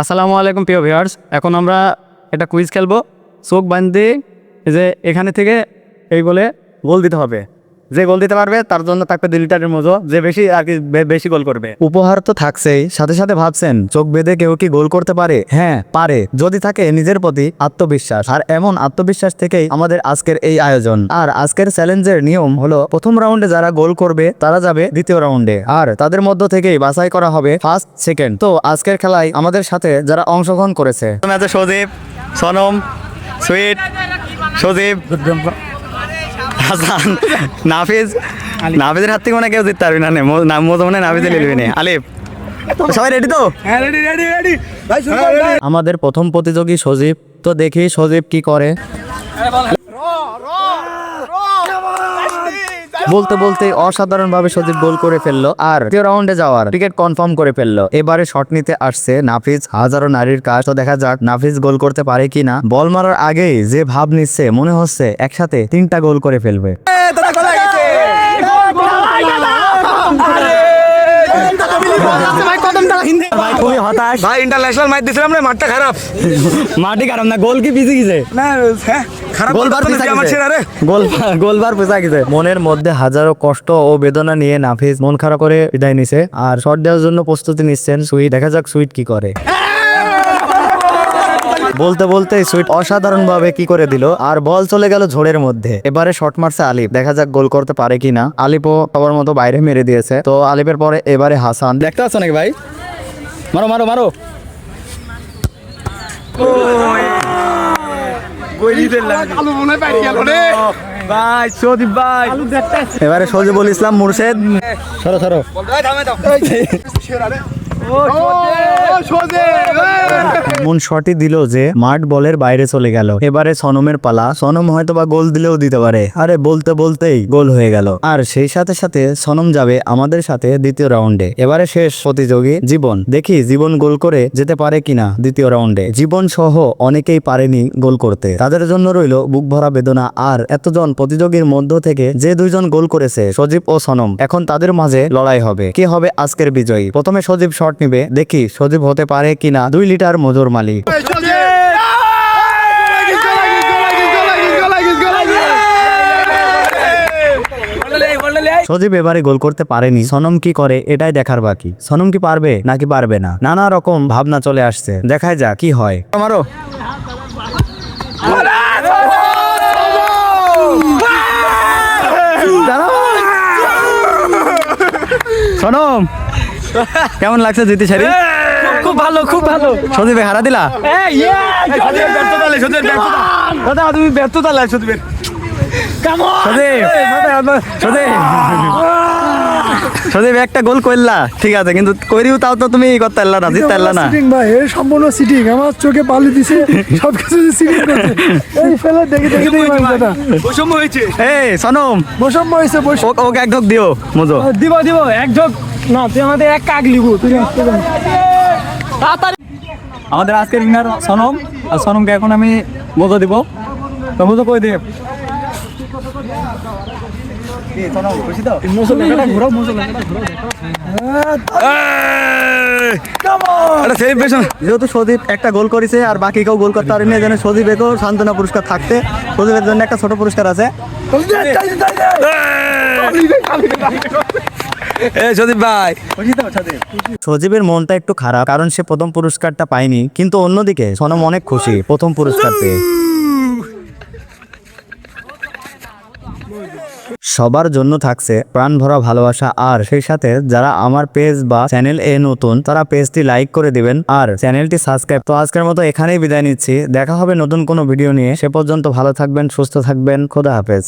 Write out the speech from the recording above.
আসসালামু আলাইকুম প্রিয় ভিউয়ার্স, এখন আমরা একটা কুইজ খেলব। চোখ বান্ধে যে এখানে থেকে এই বলে গোল দিতে হবে। যে গোল দিতে পারবে তার জন্য থাকবে দুই লিটারের মজো। যে বেশি আর কি বেশি গোল করবে। উপহার তো থাকছেই সাথে সাথে ভাবছেন চোখ বেঁধে কেউ কি গোল করতে পারে? হ্যাঁ পারে। যদি থাকে নিজের প্রতি আত্মবিশ্বাস। আর এমন আত্মবিশ্বাস থেকেই আমাদের আজকের এই আয়োজন। আর আজকের চ্যালেঞ্জের নিয়ম হলো প্রথম রাউন্ডে যারা গোল করবে তারা যাবে দ্বিতীয় রাউন্ডে আর তাদের মধ্য থেকেই বাছাই করা হবে ফার্স্ট সেকেন্ড তো আজকের খেলায় আমাদের সাথে যারা অংশগ্রহণ করেছে। সজীব সনম সুইট সজীব। হাসান নাফিজ নাফিজের হাত থেকে মনে কেউ জিততে পারবি না নে মো- না মজা মনে নাফিজে লিখবি না। আলিফ সবাই রেডি তো? আমাদের প্রথম প্রতিযোগী সজীব তো দেখি সজীব কি করে। বলতে বলতে অসাধারণ ভাবে সজীব গোল করে ফেলল আর দ্বিতীয় রাউন্ডে যাওয়ার টিকিট কনফার্ম করে ফেলল এবারে শট নিতে আসছে নাফিজ হাজারো নারীর কাজ তো দেখা যাক নাফিজ গোল করতে পারে কিনা বল মারার আগেই যে ভাব নিচ্ছে মনে হচ্ছে একসাথে তিনটা গোল করে ফেলবে হতাশ। ভাই ইন্টারন্যাশনাল ম্যাচ দিছিলাম রে মাঠটা খারাপ। মাটি খারাপ না গোল কি পিছে গেছে? না হ্যাঁ খারাপ গোলবার রে। গোল গোলবার গেছে। মনের মধ্যে হাজারো কষ্ট ও বেদনা নিয়ে নাফিস মন খারাপ করে বিদায় নিছে। আর শট দেওয়ার জন্য প্রস্তুতি নিচ্ছেন সুইট। দেখা যাক সুইট কি করে। বলতে বলতে সুইট অসাধারণ ভাবে কি করে দিল। আর বল চলে গেল ঝোড়ের মধ্যে। এবারে শট মারছে আলিফ। দেখা যাক গোল করতে পারে কিনা। আলিপও সবার মতো বাইরে মেরে দিয়েছে। তো আলিফের পরে এবারে হাসান। দেখতে পাচ্ছ নাকি ভাই? মারো মারো মারো। ভাই সদীপ ভাই। এবারে সজিবুল ইসলাম মুর্শেদ। সরো সরো। এমন শটই দিল যে মাঠ বলের বাইরে চলে গেল। এবারে সনমের পালা। সনম হয়তো বা গোল দিলেও দিতে পারে। আরে বলতে বলতেই গোল হয়ে গেল। আর সেই সাথে সাথে সনম যাবে আমাদের সাথে দ্বিতীয় রাউন্ডে। এবারে শেষ প্রতিযোগী জীবন। দেখি জীবন গোল করে যেতে পারে কিনা দ্বিতীয় রাউন্ডে। জীবন সহ অনেকেই পারেনি গোল করতে। তাদের জন্য রইল বুক ভরা বেদনা। আর এতজন প্রতিযোগীর মধ্য থেকে যে দুইজন গোল করেছে সজীব ও সনম এখন তাদের মাঝে লড়াই হবে। কে হবে আজকের বিজয়ী? প্রথমে সজীব শট নিবে, দেখি সজীব হতে পারে কিনা। দুই লিটার মজুর মালিক সজীব এবারে গোল করতে পারেনি। সনম কি করে, এটাই দেখার বাকি। সনম কি পারবে, নাকি পারবে না? নানা রকম ভাবনা চলে আসছে। দেখায় যা কি হয়। আমারও সনম! কেমন লাগছে জিতি সারি খুব ভালো খুব ভালো। সজীবে হারা দিলা? ব্যর্থতা। দাদা তুমি ব্যর্থতা লাই সত্যি সজীব। সজীব। সজীব একটা গোল করলা। ঠিক আছে কিন্তু করিও তাও তো তুমি করতে পারলা না জিততে পারলা না। সিটিং ভাই এর সম্পূর্ণ সিটিং আমার চোখে পালি দিছে সব কিছু সিটিং করছে। এই ফেলে দেখে দেখে দেখে মারছে বৈষম্য হয়েছে। হ্যাঁ। এই সনম। বৈষম্য হয়েছে বৈষম্য ওকে এক ঢোক দিও মজো। দিব দিব এক যোগ না তুই আমাদের এক কাক লিবু তুই আসতে আমাদের আজকের উইনার সনম আর সনমকে এখন আমি মজো দিব। তো মজো করে দিয়ে এটা সেলিব্রেশন যেহেতু সদীপ একটা গোল করেছে আর বাকি কেউ গোল করতে পারেনি জন্য সদীপেকেও সান্ত্বনা পুরস্কার থাকতে। সদীপের জন্য একটা ছোট পুরস্কার আছে। সজীবের মনটা একটু খারাপ কারণ সে প্রথম পুরস্কারটা পায়নি কিন্তু অন্যদিকে সনম অনেক খুশি প্রথম পুরস্কার পেয়ে। সবার জন্য থাকছে প্রাণ ভরা ভালোবাসা। আর সেই সাথে যারা আমার পেজ বা চ্যানেল এ নতুন, তারা পেজটি লাইক করে দিবেন। আর চ্যানেলটি সাবস্ক্রাইব তো আজকের মতো এখানেই বিদায় নিচ্ছি। দেখা হবে নতুন কোনো ভিডিও নিয়ে। সে পর্যন্ত ভালো থাকবেন, সুস্থ থাকবেন। খোদা হাফেজ।